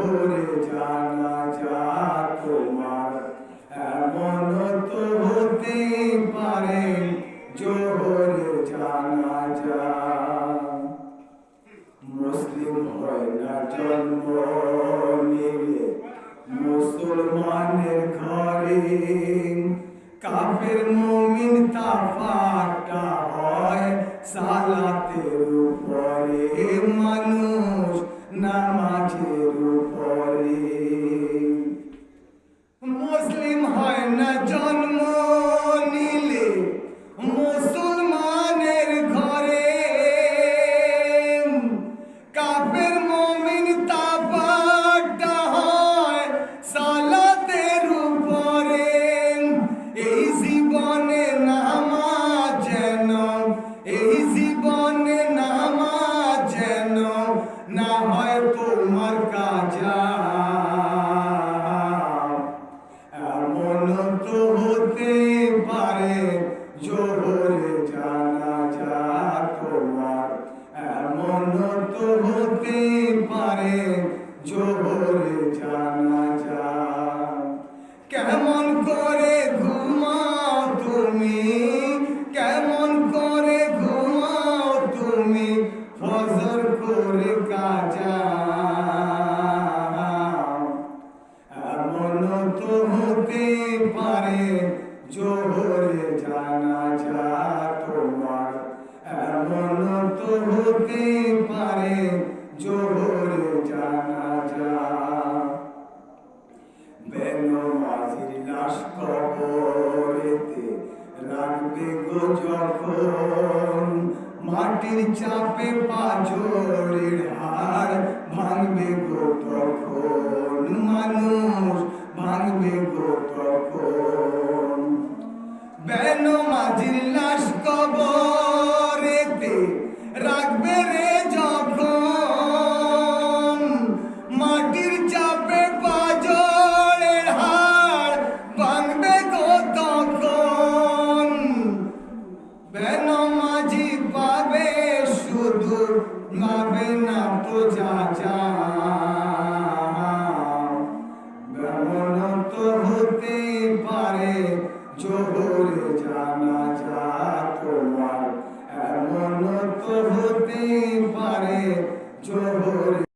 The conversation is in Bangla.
জোহরে জানা যা তোমার। মুসলিম হয় না জন্ম মুসলমানের ঘরে কাফের মুমিন তাফাটা হয় সালাতের না হয় তোমার কাজা। এমন তো হতে পারে জোরে জানা যা তোমার। এমন তো হতে পারে জোরে জানা করে কাজা এমন তো হতে পারে তো হতে পারে জোহরে জানা যা। বেনমাজির লাশ কবরেতে রাখবে গো যখন মাটির চাপে পাঁচরের হাড় ভাঙবে গো তখন মানুষ ভাঙবে গো তখন বেনমাজির লাশ কবরেতে তো চাচা ব্রাহ্মণ তো হতে পারে জোরে জানা যা তোমার। এমন তো হতে পারে জোরে